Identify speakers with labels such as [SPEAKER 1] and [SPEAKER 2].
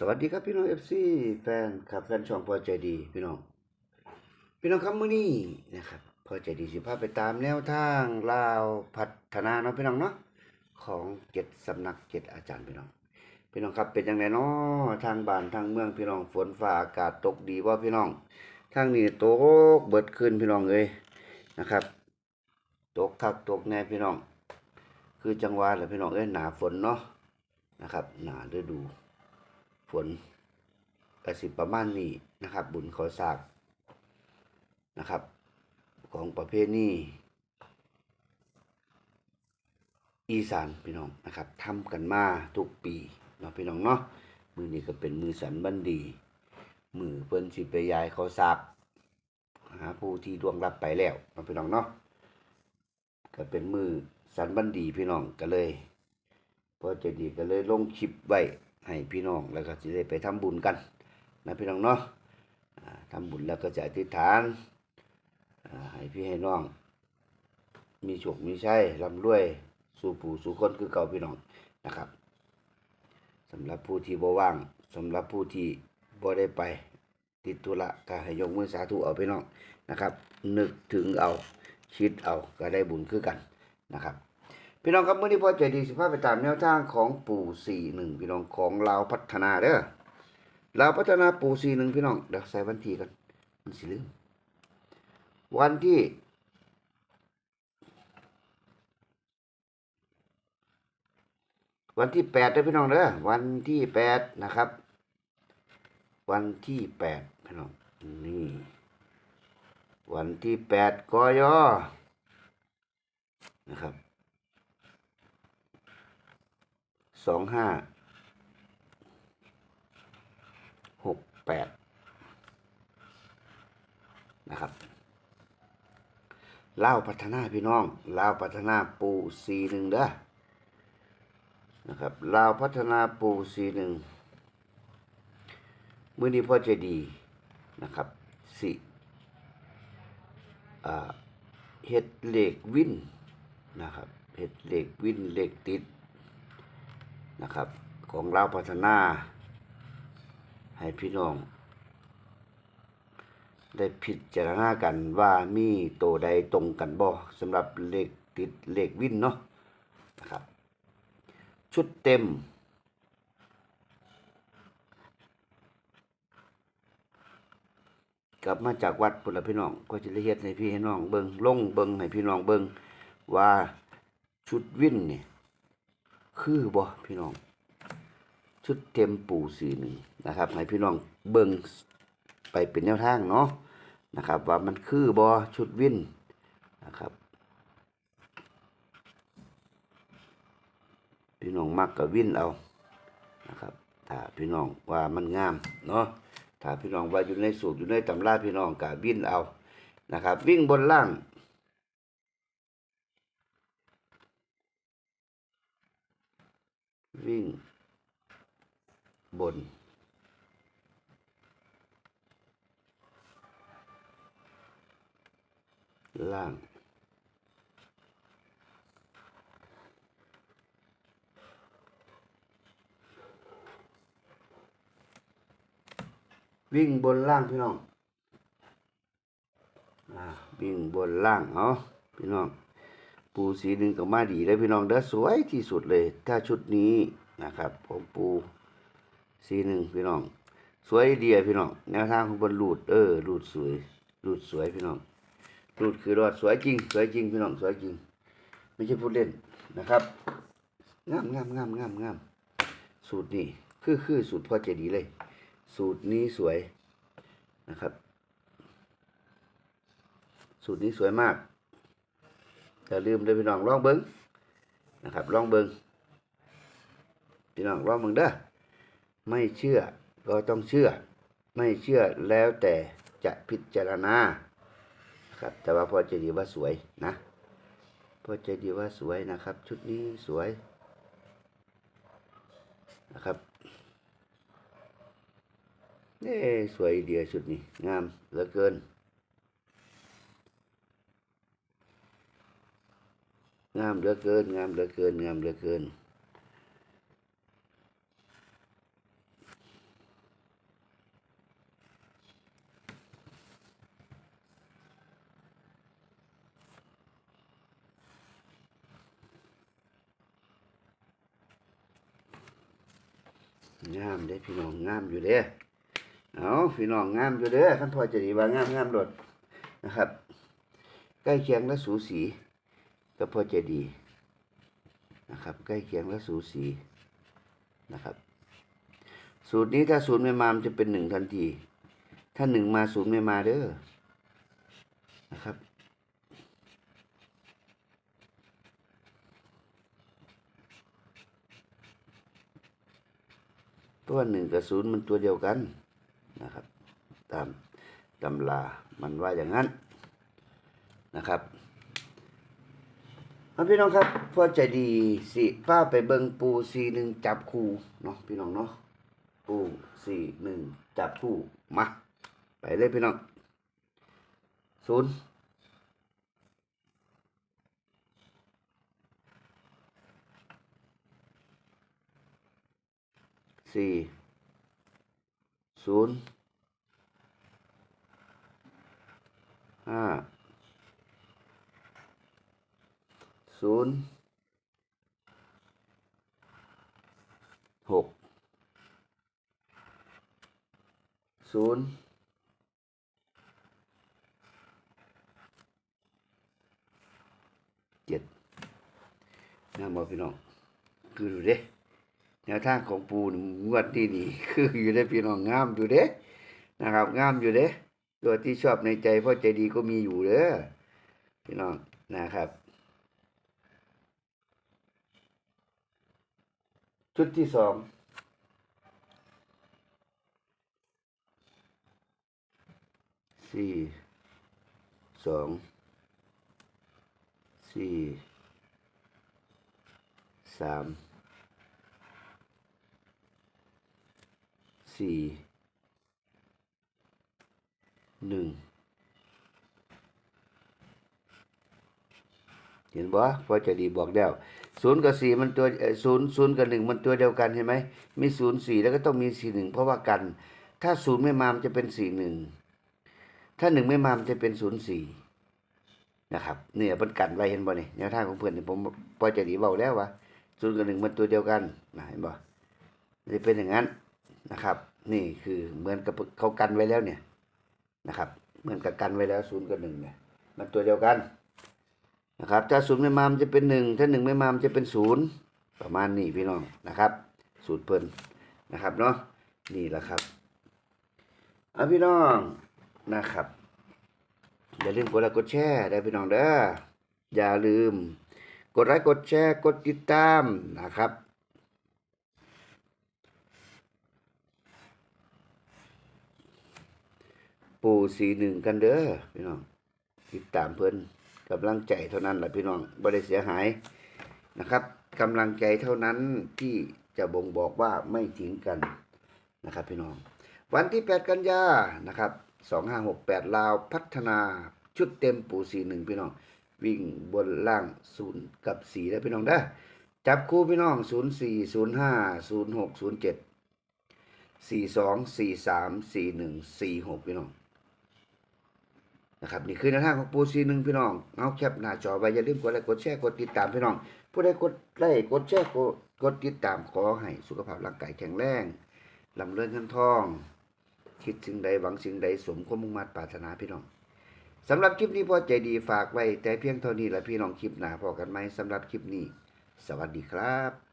[SPEAKER 1] สวัสดีครับพี่น้องเอฟซีแฟนครับแฟนช่องพอใจดีพี่น้อง พี่น้องครับมื้อนี้นะครับพอใจดีสิพาพไปตามแนวทางลาวพัฒนาเนาะพี่น้องเนาะของเจ็ดสำนักเจ็ดอาจารย์พี่น้อง พี่น้องครับเป็นยังไงเนาะทางบ้านทางเมืองพี่น้องฝนฟ้าอากาศตกดีว่าพี่น้อง ทางนี้ตกเบิดขึ้นพี่น้องเอ้ยนะครับ ตกคักตกแน่พี่น้อง คือจังหวะแหละพี่น้องเอ้ยหนาฝนเนาะนะครับ หนาฤดู ฝนกระสิประมาณนี้นะครับ บุญขอสากนะครับ ของประเภทนี้อีสานพี่น้องนะครับทำกันมาทุกปีเนาะพี่น้องเนาะมือนี้ก็เป็นมือสันบันดี มือเพิ่นสิไปยายขอสากหาผู้ที่ดวงรับไปแล้วเนาะพี่น้องเนาะก็เป็นมือสันบันดีพี่น้องก็เลยพอจะดีก็เลยลงคลิปไว้ ให้พี่น้องแล้วก็จะได้ไปทำบุญกันนะพี่น้องเนาะอ่าทำบุญแล้วก็จะอธิษฐานให้พี่ให้น้อง มีโชคมีชัยร่ำรวยสู่ผู้สู่คนคือเก่าพี่น้องนะครับสำหรับผู้ที่บ่ว่างสำหรับผู้ที่บ่ได้ไปติดธุระก็ให้ยกมือสาธุเอาพี่น้องนะครับ นึกถึงเอาคิดเอาก็ได้บุญคือกันนะครับ พี่น้องครับเมื่อนี้พ่อใจดีสิพาไปตามแนวทางของปู่สี่หนึ่งพี่น้องของลาวพัฒนาเด้อลาวพัฒนาปู่สี่หนึ่งพี่น้องเดี๋ยวใส่วันที่กันมันสิลืมวันที่วันที่แปดเด้อพี่น้องเด้อวันที่แปดนะครับ วันที่แปดพี่น้องนี่วันที่แปดกยนะครับ สองห้าหกแปดนะครับเล่าวพัฒนาพี่น้องลาวพัฒนาปูสีหนึ่งเด้อนะครับลาวพัฒนาปูสีหนึ่งมือนี้พ่อใจดีนะครับสิอ่าเฮ็ดเหล็กวินนะครับเฮ็ดเหล็กวินเหล็กติด นะครับ ของเราพัฒนา ให้พี่น้อง ได้พิจารณากันว่ามีตัวใดตรงกันบ่สำหรับเลขติดเลขวินเนาะนะครับ ชุดเต็มกลับมาจากวัดพุ่นละพี่น้องก็จะได้เฮ็ดให้พี่ให้น้องเบิงลงเบิงให้พี่น้องเบิงว่าชุดวินเนี่ย คือบ่พี่น้อง ชุดเต็มปูสีนึ่งนะครับ ให้พี่น้องเบิ่งไปเป็นแนวทางเนาะนะครับ ว่ามันคือบ่ชุดวินนะครับ พี่น้องมักกับวินเอานะครับถ้าพี่น้องว่ามันงามเนาะถ้าพี่น้องว่าอยู่ในสูตรอยู่ในตำราพี่น้องกับวินเอานะครับ วิ่งบนล่าง วิ่ง บน ล่าง วิ่งบนล่างพี่น้องอ่าวิ่งบนล่าง เอาพี่น้อง ปูสีหนึ่งก็มาดีเลยพี่น้องเด้อสวยที่สุดเลย ถ้าชุดนี้นะครับผมปูสีหนึ่งพี่น้อง สวยเดียพี่น้องแนวทางของบนลูดเออลูดสวยลูดสวยพี่น้องลูดคือรอดสวยจริง สวยจริงพี่น้องสวยจริง ไม่ใช่พูดเล่นนะครับงามงามงามงามงามสูตรนี้คือคือสูตรพ่อเจดีเลย สูตรนี้สวยนะครับ สูตรนี้สวยมาก อย่าลืมเลยพี่น้องลองเบิ้งนะครับลองเบิ้งพี่น้องลองเบิ้งเด้อไม่เชื่อก็ต้องเชื่อ ไม่เชื่อแล้วแต่จะพิจารณาครับแต่ว่าพ่อใจดีว่าสวยนะพ่อใจดีว่าสวยนะครับ ชุดนี้สวยนะครับนี่สวยเดียชุดนี้งามเหลือเกิน งามเหลือเกิน งามเหลือเกิน งามเหลือเกิน งามได้พี่น้องงามอยู่เด้เอาพี่น้องงามอยู่เด้อขั้นพอจะดีว่างามงามหลดนะครับ ใกล้เคียงและสูสี ก็พอจะดีนะครับใกล้เคียงและสูสีนะครับสูตรนี้ถ้าศูนย์ไม่มามันจะเป็นหนึ่งทันที ถ้าหนึ่งมาศูนย์ไม่มาเด้อนะครับตัวหนึ่งกับศูนย์มันตัวเดียวกันนะครับ ตามตำรามันว่าอย่างนั้นนะครับ เอาพี่น้องครับพ่อใจดีสิป้าไปเบิงปูสีหนึ่งจับคู่เนาะพี่น้องเนาะปูสี่หนึ่งจับคู่มาไปเลยพี่น้องศูนย์สี่ศูนย์ห้า ศูนย์หกศูนย์เจ็ดนะบอกพี่น้อง คือดูเด้แนวทางของปูนงวดนี้นี่คืออยู่ได้พี่น้องงามอยู่เด้นะครับงามอยู่เด้ตัวที่ชอบในใจพราะใจดีก็มีอยู่เด้อพี่น้องนะครับ ชุดที่สองสี่สองสี่สามสี่หนึ่งเห็นบ่พอจะดีบอกแล้ว ศูนย์กับสี่มันตัวศูนย์ศูนย์กับหนึ่งมันตัวเดียวกันเห็นไหมมีศูนย์สี่แล้วก็ต้องมีสี่หนึ่งเพราะว่ากัน ถ้าศูนย์ไม่มามันจะเป็นสี่หนึ่งถ้าหนึ่งไม่มามันจะเป็นศูนย์สี่นะครับเนี่ยมันกันไว้เห็นบ่เนี่ยแนวทางของเพื่อนนี่ผมพอจะดีบอกแล้วว่าศูนย์กับหนึ่งมันตัวเดียวกันนะเห็นบ่จะเป็นอย่างนั้นนะครับ นี่คือเหมือนกับเขากันไว้แล้วเนี่ยนะครับ เหมือนกับกันไว้แล้วศูนย์กับหนึ่งเนี่ยมันตัวเดียวกัน นะครับ ถ้าศูนย์ไม่มามันจะเป็นหนึ่งถ้าหนึ่งไม่มามันจะเป็นศูนย์ประมาณนี้พี่น้องนะครับ สูตรเพิ่นนะครับเนาะนี่แหละครับเอาพี่น้องนะครับอย่าลืมกดไลค์กดแชร์ได้พี่น้องเด้ออย่าลืม กดไลค์กดแชร์กดติดตามนะครับปูสีหนึ่งกันเด้อพี่น้องติดตามเพิ่น กำลังใจเท่านั้นแหละพี่น้องบ่ได้เสียหายนะครับกำลังใจเท่านั้นที่จะบ่งบอกว่าไม่ทิ้งกันนะครับพี่น้อง วันที่ 8 กันยานะครับ2568 ลาวพัฒนาชุดเต็มปูสีหนึ่งพี่น้อง วิ่งบนล่างศูนย์กับสีแล้วพี่น้องเด้จับคู่พี่น้อง 0 4 0 5 0 6 0 7 4 2 4 3 4 1 4 6 พี่น้อง นะครับนี่คือแนวทางของปูซีหนึ่งพี่น้องเอาแคปหน้าจอไว้อย่าลืมกดไลค์กดแชร์กดติดตามพี่น้องผู้ใดกดไลค์กดแชร์กดติดตามขอให้สุขภาพร่างกายแข็งแรงลำเลื่อนเงินทอง คิดสิ่งใดหวังสิ่งใดสมความมุ่งมั่นปรารถนาพี่น้องสำหรับคลิปนี้พอใจดีฝากไว้ แต่เพียงเท่านี้แหละพี่น้องคลิปหน้าพอกันไหมสำหรับคลิปนี้ สวัสดีครับ